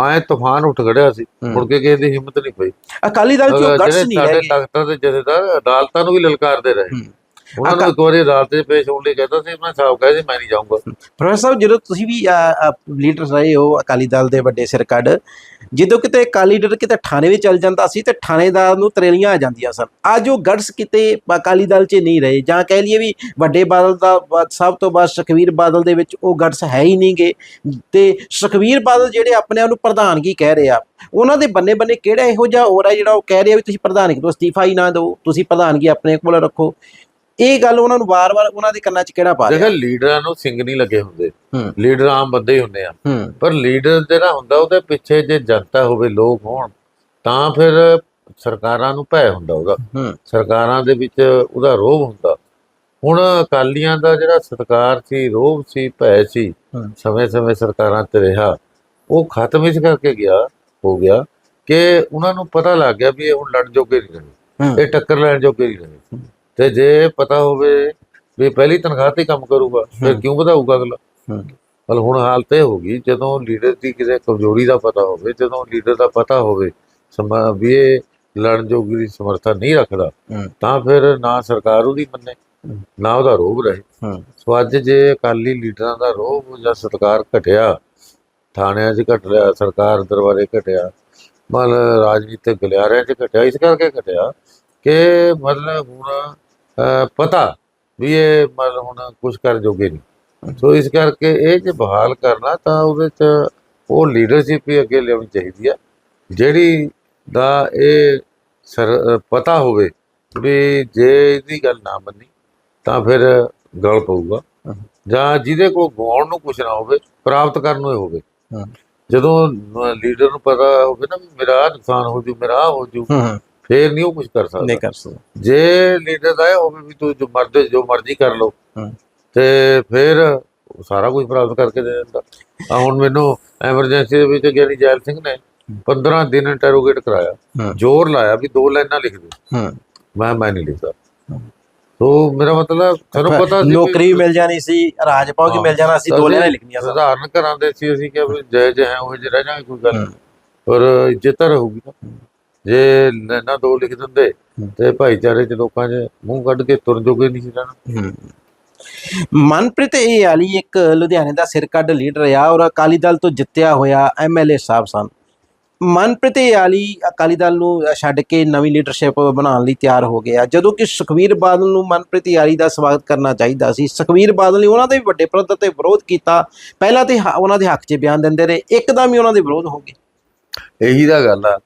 ਆਏ ਤੂਫਾਨ ਉੱਠ ਖੜਿਆ ਸੀ। ਮੁੜ ਕੇ ਕਿਸੇ ਦੀ ਹਿੰਮਤ ਨਹੀਂ ਪਈ। ਅਕਾਲੀ ਦਲ ਚੋਂ ਜਿਹੜੇ ਨਹੀਂ ਸਾਡੇ ਰਹਿ ਗਏ ਤਖਤਾਂ ਦੇ ਜਥੇਦਾਰ ਅਦਾਲਤਾਂ ਨੂੰ ਵੀ ਲਲਕਾਰਦੇ ਰਹੇ। ਉਹਨਾਂ ਨੂੰ ਇੱਕ ਵਾਰੀ ਅਦਾਲਤ 'ਚ ਪੇਸ਼ ਹੋਣ ਲਈ ਕਹਿੰਦਾ ਸੀ ਮੈਂ ਸਾਹਿਬ ਕਹੇ ਸੀ ਮੈਂ ਨਹੀਂ ਜਾਊਂਗਾ। ਪ੍ਰੋਫੈਸਰ ਸਾਹਿਬ ਜਦੋਂ ਤੁਸੀਂ ਵੀ ਲੀਡਰ ਰਹੇ ਹੋ ਅਕਾਲੀ ਦਲ ਦੇ ਵੱਡੇ ਸਿਰ ਕੱਢ ਜਦੋਂ ਕਿਤੇ ਅਕਾਲੀ ਲੀਡਰ ਕਿਤੇ ਥਾਣੇ ਵਿੱਚ ਚੱਲ ਜਾਂਦਾ ਸੀ ਤੇ ਥਾਣੇਦਾਰ ਨੂੰ ਤਰੇਲੀਆਂ ਆ ਜਾਂਦੀਆਂ ਸਨ। ਅੱਜ ਉਹ ਗਟਸ ਕਿਤੇ ਅਕਾਲੀ ਦਲ 'ਚ ਨਹੀਂ ਰਹੇ ਜਾਂ ਕਹਿ ਲਈਏ ਵੀ ਵੱਡੇ ਬਾਦਲ ਦਾ ਬਾਅਦ ਸਭ ਤੋਂ ਬਾਅਦ ਸੁਖਵੀਰ ਬਾਦਲ ਦੇ ਵਿੱਚ ਉਹ ਗੜਸ ਹੈ ਹੀ ਨਹੀਂਗੇ ਤੇ ਸੁਖਵੀਰ ਬਾਦਲ ਜਿਹੜੇ ਆਪਣੇ ਆਪ ਨੂੰ ਪ੍ਰਧਾਨਗੀ ਕਹਿ ਰਹੇ ਆ ਉਹਨਾਂ ਦੇ ਬੰਨੇ ਬੰਨੇ ਕਿਹੜਾ ਇਹੋ ਜਿਹਾ ਹੋਰ ਹੈ ਜਿਹੜਾ ਉਹ ਕਹਿ ਰਿਹਾ ਵੀ ਤੁਸੀਂ ਪ੍ਰਧਾਨਗੀ ਤੋਂ ਅਸਤੀਫਾ ਹੀ ਨਾ ਦਿਓ, ਤੁਸੀਂ ਪ੍ਰਧਾਨਗੀ ਆਪਣੇ ਕੋਲ ਰੱਖੋ। ਇਹ ਗੱਲ ਉਹਨਾਂ ਨੂੰ ਵਾਰ-ਵਾਰ ਉਹਨਾਂ ਦੇ ਕੰਨਾਂ 'ਚ ਕਿਹੜਾ ਪਾ ਰਿਹਾ? ਦੇਖੋ ਲੀਡਰਾਂ ਨੂੰ ਸਿੰਘ ਨਹੀਂ ਲੱਗੇ ਹੁੰਦੇ। ਲੀਡਰ ਆਮ ਬੰਦੇ ਹੀ ਹੁੰਦੇ ਆ। ਪਰ ਲੀਡਰ ਜਿਹੜਾ ਹੁੰਦਾ ਉਹਦੇ ਪਿੱਛੇ ਜੇ ਜਨਤਾ ਹੋਵੇ ਲੋਕ ਹੋਣ ਤਾਂ ਫਿਰ ਸਰਕਾਰਾਂ ਨੂੰ ਭੈ ਹੁੰਦਾ ਉਹਦਾ। ਸਰਕਾਰਾਂ ਦੇ ਵਿੱਚ ਉਹਦਾ ਰੋਹ ਹੁੰਦਾ। ਹੁਣ ਅਕਾਲੀਆਂ ਦਾ ਜਿਹੜਾ ਸਤਕਾਰ ਸੀ ਰੋਹ ਸੀ ਭੈ ਸੀ। ਸਮੇਂ-ਸਮੇਂ ਸਰਕਾਰਾਂ ਤੇ ਰਿਹਾ ਉਹ ਖਤਮ ਇਸ ਕਰਕੇ ਗਿਆ ਹੋ ਗਿਆ ਕਿ ਉਹਨਾਂ ਨੂੰ ਪਤਾ ਲੱਗ ਗਿਆ ਵੀ ਇਹ ਹੁਣ ਲੜ ਜੋਗੇ ਨਹੀਂ ਰਹੇ। ਇਹ ਟੱਕਰ ਲੈਣ ਜੋਗੇ ਨਹੀਂ ਰਹੇ। ਤੇ ਜੇ ਪਤਾ ਹੋਵੇ ਵੀ ਪਹਿਲੀ ਤਨਖਾਹ ਤੇ ਕੰਮ ਕਰੂਗਾ ਫਿਰ। ਕਿਉਂ ਵਧਾਊਗਾ ਅਗਲਾ? ਹੂੰ। ਪਰ ਹੁਣ ਹਾਲਤ ਇਹ ਹੋ ਗਈ ਜਦੋਂ ਲੀਡਰ ਦੀ ਕਿਸੇ ਕਮਜ਼ੋਰੀ ਦਾ ਪਤਾ ਹੋਵੇ ਜਦੋਂ ਲੀਡਰ ਦਾ ਪਤਾ ਹੋਵੇ ਸਮਾ ਵੀ ਇਹ ਲੜਨ ਜੋਗੀ ਦੀ ਸਮਰੱਥਾ ਨਹੀਂ ਰੱਖਦਾ ਤਾਂ ਫਿਰ ਨਾ ਸਰਕਾਰ ਉਹਦੀ ਮੰਨੇ। ਨਾ ਉਹਦਾ ਰੋਬ ਰਹੇ। ਸੋ ਅੱਜ ਜੇ ਅਕਾਲੀ ਲੀਡਰਾਂ ਦਾ ਰੋਬ ਜਾਂ ਸਤਕਾਰ ਘਟਿਆ ਥਾਣਿਆਂ 'ਚ ਘਟ ਲਿਆ ਸਰਕਾਰ ਦਰਬਾਰੇ ਘਟਿਆ ਮਨ ਰਾਜਨੀਤਿਕ ਗਲਿਆਰਿਆਂ 'ਚ ਘਟਿਆ ਇਸ ਕਰਕੇ ਘਟਿਆ ਕਿ ਮਤਲਬ ਹੁਣ ਪਤਾ ਵੀ ਇਹ ਮਤਲਬ ਹੁਣ ਕੁਝ ਕਰ ਜੋਗੇ ਨਹੀਂ ਸੋ ਇਸ ਕਰਕੇ ਇਹ ਜੇ ਬਹਾਲ ਕਰਨਾ ਤਾਂ ਉਹਦੇ 'ਚ ਉਹ ਲੀਡਰਸ਼ਿਪ ਹੀ ਅੱਗੇ ਲਿਆਉਣੀ ਚਾਹੀਦੀ ਆ ਜਿਹੜੀ ਦਾ ਇਹ ਸਰ ਪਤਾ ਹੋਵੇ ਵੀ ਜੇ ਇਹਦੀ ਗੱਲ ਨਾ ਮੰਨੀ ਤਾਂ ਫਿਰ ਗਲ ਪਊਗਾ। ਜਾਂ ਜਿਹਦੇ ਕੋਲ ਗਵਾਉਣ ਨੂੰ ਕੁਝ ਨਾ ਹੋਵੇ ਪ੍ਰਾਪਤ ਕਰਨ ਨੂੰ ਹੋਵੇ। ਜਦੋਂ ਲੀਡਰ ਨੂੰ ਪਤਾ ਹੋਵੇ ਨਾ ਮੇਰਾ ਨੁਕਸਾਨ ਹੋ ਜੂ ਮੇਰਾ ਹੋ ਜੂ ਫੇਰ ਨਹੀਂ ਉਹ ਕੁਝ ਕਰ ਸਕਦਾ। ਨਹੀਂ ਕਰ ਸਕਦਾ। ਜੇ ਲੀਡਰ ਦਾ ਹੋਵੇ ਵੀ ਤੂੰ ਜੋ ਮਰਜ਼ੀ ਜੋ ਮਰਜ਼ੀ ਕਰ ਲਓ। ਤੇ ਫਿਰ ਸਾਰਾ ਕੁਝ ਪ੍ਰਾਪਤ ਕਰਕੇ ਦੇ ਦਿੰਦਾ। ਆ ਹੁਣ ਮੈਨੂੰ ਐਮਰਜੈਂਸੀ ਦੇ ਵਿੱਚ ਗਿਆਨੀ ਜੈਲ ਸਿੰਘ ਨੇ 15 ਦਿਨ ਇੰਟਰੋਗੇਟ ਕਰਾਇਆ। ਜ਼ੋਰ ਲਾਇਆ ਵੀ ਦੋ ਲਾਈਨਾਂ ਲਿਖ ਦੇ। ਹੂੰ। ਮੈਂ ਮੈਂ ਨਹੀਂ ਲਿਖਦਾ। ਸੋ ਮੇਰਾ ਮਤਲਬ ਤੁਹਾਨੂੰ ਪਤਾ ਸੀ ਨੌਕਰੀ ਮਿਲ ਜਾਣੀ ਸੀ ਰਾਜ ਪਾਉ ਵੀ ਮਿਲ ਜਾਣਾ ਸੀ ਦੋ ਲੈਣਾ ਲਿਖਣੀਆਂ ਸਧਾਰਨ ਘਰਾਂ ਦੇ ਸੀ ਅਸੀਂ ਕਿ ਜੈ ਜੈ ਹੈ ਉਹ ਜਿਹੇ ਰਹਿ ਜਾਏ ਕੋਈ ਗੱਲ। ਪਰ ਇੱਜ਼ਤ ਤਾਂ ਰਹੂਗੀ ਨਾ। ਜੇ ਲੈਣਾ ਦੋ ਲਿਖ ਦਿੰਦੇ। ਤੇ ਭਾਈਚਾਰੇ ਚ ਲੋਕਾਂ 'ਚ ਮੂੰਹ ਕੱਢ ਕੇ ਤੁਰ ਜੋਗੇ ਨਹੀਂ ਸੀ ਰਹਿਣਾ। ਮਨਪ੍ਰੀਤ ਇਹ ਵਾਲੀ ਇੱਕ ਲੁਧਿਆਣੇ ਦਾ ਸਿਰ ਕੱਢ ਲੀਡਰ ਆ ਔਰ ਅਕਾਲੀ ਦਲ ਤੋਂ ਜਿੱਤਿਆ ਹੋਇਆ ਐਮਐਲਏ ਸਾਹਿਬ ਸਨ। ਮਨਪ੍ਰੀਤ ਇਹ ਵਾਲੀ ਅਕਾਲੀ ਦਲ ਨੂੰ ਛੱਡ ਕੇ ਨਵੀਂ ਲੀਡਰਸ਼ਿਪ ਬਣਾਉਣ ਲਈ ਤਿਆਰ ਹੋ ਗਿਆ। ਜਦੋਂ ਕਿ ਸੁਖਵੀਰ ਬਾਦਲ ਨੂੰ ਮਨਪ੍ਰੀਤ ਯਾਰੀ ਦਾ ਸਵਾਗਤ ਕਰਨਾ ਚਾਹੀਦਾ ਸੀ। ਸੁਖਵੀਰ ਬਾਦਲ ਨੇ ਉਹਨਾਂ ਦੇ ਵੱਡੇ ਪੱਧਰ ਤੇ ਵਿਰੋਧ ਕੀਤਾ। ਪਹਿਲਾਂ ਤੇ ਉਹਨਾਂ ਦੇ ਹੱਕ 'ਚ ਬਿਆਨ ਦਿੰਦੇ ਰਹੇ। ਇੱਕਦਮ ਹੀ ਉਹਨਾਂ ਦੇ ਵਿਰੋਧ ਹੋ ਗਏ। ਇਹੀ ਦਾ ਗੱਲ ਆ।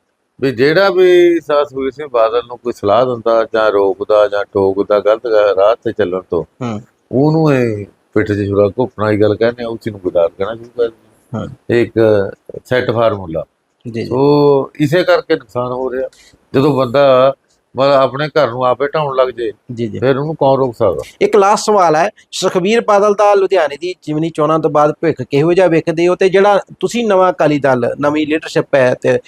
ਵੀ ਜਿਹੜਾ ਵੀ ਸਾ ਸੁਖਬੀਰ ਸਿੰਘ ਬਾਦਲ ਨੂੰ ਕੋਈ ਸਲਾਹ ਦਿੰਦਾ ਜਾਂ ਰੋਕਦਾ ਜਾਂ ਟੋਕਦਾ ਗਲਤ ਰਾਹ ਤੇ ਚੱਲਣ ਤੋਂ ਹੂੰ। ਉਹਨੂੰ ਇਹ ਪਿੱਠ 'ਚ ਛੁਰਾ ਘੁੱਪਣਾ ਹੀ ਗੱਲ ਕਹਿੰਦੇ ਆ ਉਸੇ ਨੂੰ ਗੁਦਾਰ ਕਹਿਣਾ ਸ਼ੁਰੂ ਕਰ ਦਿੰਦੇ ਹਾਂ। ਇੱਕ ਸੈੱਟ ਫਾਰਮੂਲਾ। ਜੀ। ਸੋ ਇਸੇ ਕਰਕੇ ਨੁਕਸਾਨ ਹੋ ਰਿਹਾ। ਜਦੋਂ ਬੰਦਾ ਮਤਲਬ ਆਪਣੇ ਘਰ ਨੂੰ ਆਪੇ ਢਾਉਣ ਲੱਗ ਜੇ ਜੀ ਜੀ। ਫਿਰ ਉਹਨੂੰ ਕੌਣ ਰੋਕ ਸਕਦਾ? ਇੱਕ ਲਾਸਟ ਸਵਾਲ ਹੈ ਸੁਖਬੀਰ ਬਾਦਲ ਦਾ ਲੁਧਿਆਣੇ ਦੀ ਜਿਮਨੀ ਚੋਣਾਂ ਤੋਂ ਬਾਅਦ ਭਵਿੱਖ ਕਿਹੋ ਜਿਹਾ ਵੇਖਦੇ ਹੋ ਤੇ ਜਿਹੜਾ ਤੁਸੀਂ ਨਵਾਂ ਅਕਾਲੀ ਦਲ ਨਵੀਂ ਲੀਡਰਸ਼ਿਪ ਹੈ ਤੇ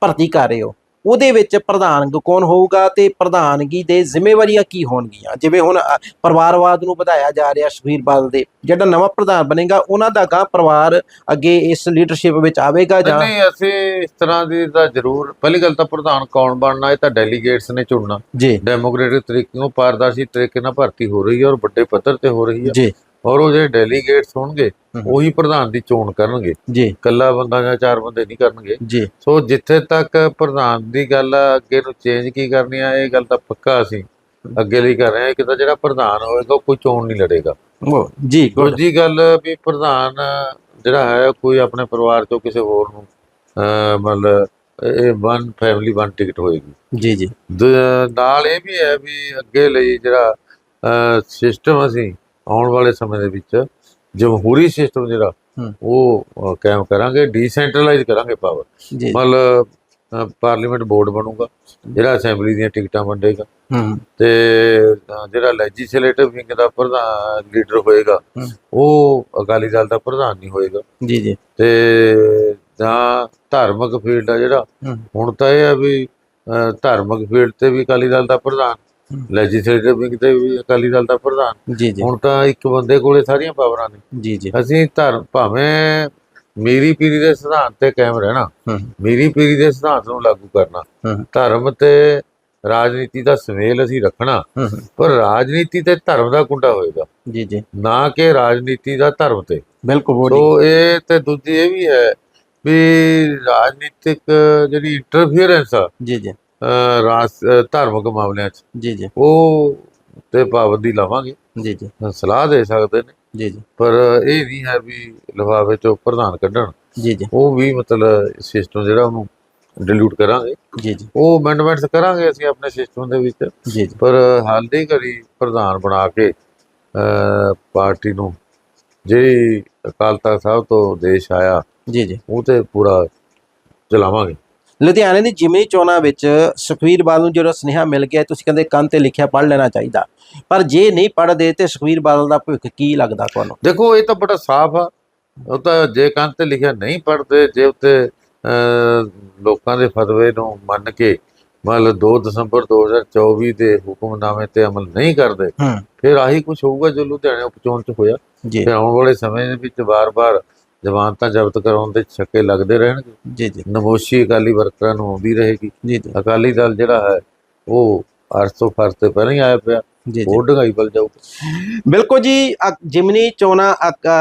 ਭਰਤੀ ਕਰ ਰਹੇ ਹੋ? ਉਹਦੇ ਵਿੱਚ ਪ੍ਰਧਾਨ ਕੌਣ ਹੋਊਗਾ ਤੇ ਪ੍ਰਧਾਨਗੀ ਦੇ ਜ਼ਿੰਮੇਵਾਰੀਆਂ ਕੀ ਹੋਣਗੀਆਂ? ਜਿਵੇਂ ਹੁਣ ਪਰਿਵਾਰਵਾਦ ਨੂੰ ਵਧਾਇਆ ਜਾ ਰਿਹਾ ਸੁਖਬੀਰ ਬਾਦਲ ਦੇ ਜਿਹੜਾ ਨਵਾਂ ਪ੍ਰਧਾਨ ਬਣੇਗਾ ਉਹਨਾਂ ਦਾ ਗਾਂ ਪਰਿਵਾਰ ਅੱਗੇ ਇਸ ਲੀਡਰਸ਼ਿਪ ਵਿੱਚ ਆਵੇਗਾ ਜਾਂ ਨਹੀਂ ਅਸੀਂ ਇਸ ਤਰ੍ਹਾਂ ਦੀ ਤਾਂ ਜ਼ਰੂਰ ਪਹਿਲੀ ਗੱਲ ਤਾਂ ਪ੍ਰਧਾਨ ਕੌਣ ਬਣਨਾ ਇਹ ਤਾਂ ਡੈਲੀਗੇਟਸ ਨੇ ਚੁਣਨਾ। ਜੀ। ਡੈਮੋਕ੍ਰੈਟਿਕ ਤਰੀਕੇ ਨਾਲ ਪਾਰਦਰਸ਼ੀ ਤਰੀਕੇ ਨਾਲ ਭਰਤੀ ਹੋ ਰਹੀ ਹੈ ਔਰ ਵੱਡੇ ਪੱਧਰ ਤੇ ਹੋ ਰਹੀ ਹੈ। ਜੀ। ਔਰ ਉਹ ਜਿਹੜੇ ਡੈਲੀਗੇਟਸ ਹੋਣਗੇ। ਉਹੀ ਪ੍ਰਧਾਨ ਦੀ ਚੋਣ ਕਰਨਗੇ। ਜੀ। ਇਕੱਲਾ ਬੰਦਾ ਜਾਂ ਚਾਰ ਬੰਦੇ ਨਹੀਂ ਕਰਨਗੇ। ਜੀ। ਸੋ ਜਿੱਥੇ ਤੱਕ ਪ੍ਰਧਾਨ ਦੀ ਗੱਲ ਆ ਅੱਗੇ ਨੂੰ ਚੇਂਜ ਕੀ ਕਰਨੀ ਆ ਇਹ ਗੱਲ ਤਾਂ ਪੱਕਾ ਅਸੀਂ ਅੱਗੇ ਲਈ ਕਰ ਰਹੇ ਹਾਂ। ਕਿ ਤਾਂ ਜਿਹੜਾ ਪ੍ਰਧਾਨ ਹੋਏਗਾ ਕੋਈ ਚੋਣ ਨਹੀਂ ਲੜੇਗਾ। ਜੀ. ਦੂਜੀ ਗੱਲ ਵੀ ਪ੍ਰਧਾਨ ਜਿਹੜਾ ਹੈ ਕੋਈ ਆਪਣੇ ਪਰਿਵਾਰ ਚੋਂ ਕਿਸੇ ਹੋਰ ਨੂੰ ਮਤਲਬ ਇਹ ਵਨ ਫੈਮਿਲੀ ਵਨ ਟਿਕਟ ਹੋਏਗੀ। ਜੀ ਜੀ। ਨਾਲ ਇਹ ਵੀ ਹੈ ਵੀ ਅੱਗੇ ਲਈ ਜਿਹੜਾ ਸਿਸਟਮ ਅਸੀਂ ਆਉਣ ਵਾਲੇ ਸਮੇਂ ਦੇ ਵਿੱਚ ਜਮਹੂਰੀ ਸਿਸਟਮ ਜਿਹੜਾ। ਉਹ ਕਾਇਮ ਕਰਾਂਗੇ ਡੀਸੈਂਟਰਲਾਈਜ਼ ਕਰਾਂਗੇ ਪਾਵਰ ਮਤਲਬ ਪਾਰਲੀਮੈਂਟ ਬੋਰਡ ਬਣੂਗਾ ਜਿਹੜਾ ਅਸੈਂਬਲੀ ਦੀਆਂ ਟਿਕਟਾਂ ਵੰਡੇਗਾ। ਤੇ ਜਿਹੜਾ ਲੈਜਿਸਲੇਟਿਵ ਵਿੰਗ ਦਾ ਪ੍ਰਧਾਨ ਲੀਡਰ ਹੋਏਗਾ। ਉਹ ਅਕਾਲੀ ਦਲ ਦਾ ਪ੍ਰਧਾਨ ਨਹੀਂ ਹੋਏਗਾ। ਜੀ ਜੀ। ਤੇ ਜਾਂ ਧਾਰਮਿਕ ਫੀਲਡ ਆ ਜਿਹੜਾ ਹੁਣ ਤਾਂ ਇਹ ਆ ਵੀ ਧਾਰਮਿਕ ਫੀਲਡ ਤੇ ਵੀ ਅਕਾਲੀ ਦਲ ਦਾ ਪ੍ਰਧਾਨ। ਹਮ। ਲੈਜਿਸਲੇਟਿਵ ਵਿੰਗ ਤੇ ਵੀ ਅਕਾਲੀ ਦਲ ਦਾ ਪ੍ਰਧਾਨ। ਜੀ ਜੀ। ਹੁਣ ਤਾਂ ਇੱਕ ਬੰਦੇ ਕੋਲੇ ਸਾਰੀਆਂ ਪਾਵਰਾਂ ਨੇ। ਜੀ ਜੀ। ਅਸੀਂ ਧਰਮ ਭਾਵੇਂ ਮੀਰੀ ਪੀਰੀ ਦੇ ਸਿਧਾਂਤ ਤੇ ਕਾਇਮ ਰਹਿਣਾ ਮੀਰੀ ਪੀਰੀ ਦੇ ਸਿਧਾਂਤ ਨੂੰ ਲਾਗੂ ਕਰਨਾ ਧਰਮ ਤੇ ਰਾਜਨੀਤੀ ਦਾ ਸੁਮੇਲ ਅਸੀਂ ਰੱਖਣਾ ਪਰ ਰਾਜਨੀਤੀ ਤੇ ਧਰਮ ਦਾ ਕੁੰਡਾ ਹੋਏਗਾ। ਜੀ ਜੀ। ਨਾ ਕਿ ਰਾਜਨੀਤੀ ਦਾ ਧਰਮ ਤੇ। ਬਿਲਕੁਲ ਬੋਲੀ ਸੋ ਇਹ ਤੇ ਦੂਜੀ ਇਹ ਵੀ ਹੈ ਵੀ ਰਾਜਨੀਤਿਕ ਜਿਹੜੀ ਇੰਟਰਫੀਅਰੈਂਸ ਆ ਜੀ ਜੀ। ਅਹ, ਧਾਰਮਿਕ ਮਾਮਲਿਆਂ 'ਚ। ਜੀ ਜੀ। ਉਹ ਤੇ ਪਾਬੰਦੀ ਲਾਵਾਂਗੇ। ਜੀ ਜੀ। ਸਲਾਹ ਦੇ ਸਕਦੇ ਨੇ। ਜੀ ਜੀ। ਪਰ ਇਹ ਨਹੀਂ ਹੈ ਵੀ ਲਿਫਾਫੇ ਚੋਂ ਪ੍ਰਧਾਨ ਕੱਢਣ। ਜੀ ਜੀ। ਉਹ ਵੀ ਮਤਲਬ ਸਿਸਟਮ ਜਿਹੜਾ ਉਹਨੂੰ ਡਿਲੂਟ ਕਰਾਂਗੇ। ਜੀ ਜੀ। ਉਹ ਅਮੈਂਡਮੈਂਟਸ ਕਰਾਂਗੇ ਅਸੀਂ ਆਪਣੇ ਸਿਸਟਮ ਦੇ ਵਿੱਚ। ਜੀ ਜੀ। ਪਰ ਹਾਲ ਦੀ ਘੜੀ ਪ੍ਰਧਾਨ ਬਣਾ ਕੇ ਪਾਰਟੀ ਨੂੰ ਜਿਹੜੀ ਅਕਾਲ ਤਖਤ ਸਾਹਿਬ ਤੋਂ ਦੇਸ਼ ਆਇਆ ਜੀ ਜੀ। ਉਹ ਤੇ ਪੂਰਾ ਚਲਾਵਾਂਗੇ। ਲੁਧਿਆਣੇ ਦੀ ਜਿਮਨੀ ਚੋਣਾਂ ਵਿੱਚ ਸੁਖਵੀਰ ਬਾਦਲ ਨੂੰ ਜਿਹੜਾ ਸੁਨੇਹਾ ਮਿਲ ਗਿਆ ਤੁਸੀਂ ਕਹਿੰਦੇ ਕੰਨ ਤੇ ਲਿਖਿਆ ਪੜ੍ਹ ਲੈਣਾ ਚਾਹੀਦਾ। ਪਰ ਜੇ ਨਹੀਂ ਪੜ੍ਹਦੇ ਤੇ ਸੁਖਵੀਰ ਬਾਦਲ ਦਾ ਭਵਿੱਖ ਕੀ ਲੱਗਦਾ ਤੁਹਾਨੂੰ? ਦੇਖੋ ਇਹ ਤਾਂ ਬੜਾ ਸਾਫ਼ ਆ। ਉਹ ਤਾਂ ਜੇ ਕੰਨ ਤੇ ਲਿਖਿਆ ਨਹੀਂ ਪੜਦੇ ਜੇ ਉੱਤੇ ਲੋਕਾਂ ਦੇ ਫਤਵੇ ਨੂੰ ਮੰਨ ਕੇ ਮਤਲਬ 2 ਦਸੰਬਰ 2024 ਦੇ ਹੁਕਮਨਾਮੇ ਤੇ ਅਮਲ ਨਹੀਂ ਕਰਦੇ ਫਿਰ ਆਹੀ ਕੁਝ ਹੋਊਗਾ ਜੋ ਲੁਧਿਆਣੇ ਉਪਚੋਣ ਚ ਹੋਇਆ। ਫਿਰ ਆਉਣ ਵਾਲੇ ਸਮੇਂ ਦੇ ਵਿੱਚ ਵਾਰ-ਵਾਰ ਜ਼ਮਾਨਤਾਂ ਜ਼ਬਤ ਕਰਾਉਣ ਦੇ ਛੱਕੇ ਲੱਗਦੇ ਰਹਿਣਗੇ। ਜੀ ਜੀ। ਨਮੋਸ਼ੀ ਅਕਾਲੀ ਵਰਕਰਾਂ ਨੂੰ ਆਉਂਦੀ ਰਹੇਗੀ। ਜੀ ਜੀ। ਅਕਾਲੀ ਦਲ ਜਿਹੜਾ ਹੈ ਉਹ ਅਰਸ ਤੋਂ ਫਰਸ ਤੇ ਪਹਿਲਾਂ ਹੀ ਆਇਆ ਪਿਆ। ਜੀ ਜੀ। ਹੋਰ ਢੰਗਾਈ ਵੱਲ ਜਾਊ ਬਿਲਕੁਲ ਜੀ ਅ- ਜਿਮਨੀ ਚੋਣਾਂ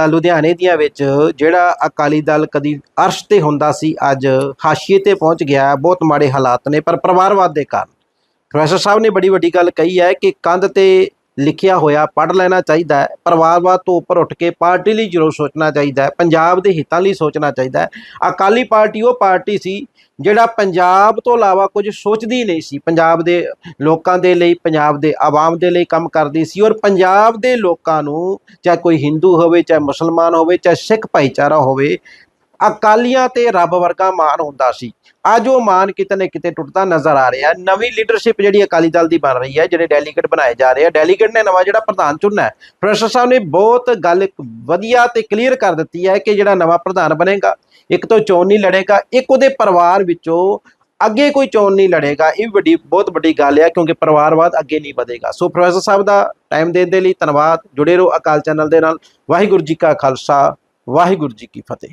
ਲੁਧਿਆਣੇ ਦੀਆਂ ਵਿੱਚ ਜਿਹੜਾ ਅਕਾਲੀ ਦਲ ਕਦੀ ਅਰਸ਼ ਤੇ ਹੁੰਦਾ ਸੀ ਅੱਜ ਹਾਸ਼ੀਏ ਤੇ ਪਹੁੰਚ ਗਿਆ ਹੈ। ਬਹੁਤ ਮਾੜੇ ਹਾਲਾਤ ਨੇ ਪਰ ਪਰਿਵਾਰਵਾਦ ਦੇ ਕਾਰਨ। ਪ੍ਰੋਫੈਸਰ ਸਾਹਿਬ ਨੇ ਬੜੀ ਵੱਡੀ ਗੱਲ ਕਹੀ ਹੈ ਕਿ ਕੰਧ ਤੇ ਲਿਖਿਆ ਹੋਇਆ, ਪੜ੍ਹ ਲੈਣਾ ਚਾਹੀਦਾ ਹੈ, ਪਰਿਵਾਰਵਾਦ ਤੋਂ ਉੱਪਰ ਉੱਠ ਕੇ ਪਾਰਟੀ ਲਈ ਜ਼ਰੂਰ ਸੋਚਣਾ ਚਾਹੀਦਾ ਹੈ, ਪੰਜਾਬ ਦੇ ਹਿੱਤਾਂ ਲਈ ਸੋਚਣਾ ਚਾਹੀਦਾ ਹੈ। ਅਕਾਲੀ ਪਾਰਟੀ ਉਹ ਪਾਰਟੀ ਸੀ ਜਿਹੜਾ ਪੰਜਾਬ ਤੋਂ ਇਲਾਵਾ ਕੁਝ ਸੋਚਦੀ ਨਹੀਂ ਸੀ। ਪੰਜਾਬ ਦੇ ਲੋਕਾਂ ਦੇ ਲਈ, ਪੰਜਾਬ ਦੇ ਆਵਾਮ ਦੇ ਲਈ ਕੰਮ ਕਰਦੀ ਸੀ ਔਰ ਪੰਜਾਬ ਦੇ ਲੋਕਾਂ ਨੂੰ ਚਾਹੇ ਕੋਈ ਹਿੰਦੂ ਹੋਵੇ, ਚਾਹੇ ਮੁਸਲਮਾਨ ਹੋਵੇ, ਚਾਹੇ ਸਿੱਖ ਭਾਈਚਾਰਾ ਹੋਵੇ ਅਕਾਲੀਆਂ ਤੇ ਰੱਬ ਵਰਗਾ ਮਾਨ ਹੁੰਦਾ ਸੀ। ਅੱਜ ਉਹ ਮਾਨ ਕਿਤੇ ਨਾ ਕਿਤੇ ਟੁੱਟਦਾ ਨਜ਼ਰ ਆ ਰਿਹਾ ਨਵੀਂ ਲੀਡਰਸ਼ਿਪ ਜਿਹੜੀ ਅਕਾਲੀ ਦਲ ਦੀ ਬਣ ਰਹੀ ਹੈ, ਜਿਹੜੇ ਡੈਲੀਗੇਟ ਬਣਾਏ ਜਾ ਰਹੇ ਆ। ਡੈਲੀਗੇਟ ਨੇ ਨਵਾਂ ਜਿਹੜਾ ਪ੍ਰਧਾਨ ਚੁਣਨਾ ਹੈ। ਪ੍ਰੋਫੈਸਰ ਸਾਹਿਬ ਨੇ ਬਹੁਤ ਗੱਲ ਵਧੀਆ ਤੇ ਕਲੀਅਰ ਕਰ ਦਿੱਤੀ ਹੈ ਕਿ ਜਿਹੜਾ ਨਵਾਂ ਪ੍ਰਧਾਨ ਬਣੇਗਾ, ਇੱਕ ਤੋਂ ਚੋਣ ਨਹੀਂ ਲੜੇਗਾ, ਇੱਕ ਉਹਦੇ ਪਰਿਵਾਰ ਵਿੱਚੋਂ ਅੱਗੇ ਕੋਈ ਚੋਣ ਨਹੀਂ ਲੜੇਗਾ। ਇਹ ਵੀ ਵੱਡੀ, ਬਹੁਤ ਵੱਡੀ ਗੱਲ ਹੈ ਕਿਉਂਕਿ ਪਰਿਵਾਰਵਾਦ ਅੱਗੇ ਨਹੀਂ ਵਧੇਗਾ। ਸੋ ਪ੍ਰੋਫੈਸਰ ਸਾਹਿਬ ਦਾ ਟਾਈਮ ਦੇਣ ਦੇ ਲਈ ਧੰਨਵਾਦ। ਜੁੜੇ ਰਹੋ ਅਕਾਲ ਚੈਨਲ ਦੇ ਨਾਲ। ਵਾਹਿਗੁਰੂ ਜੀ ਕਾ ਖਾਲਸਾ, ਵਾਹਿਗੁਰੂ ਜੀ ਕੀ ਫਤਿਹ।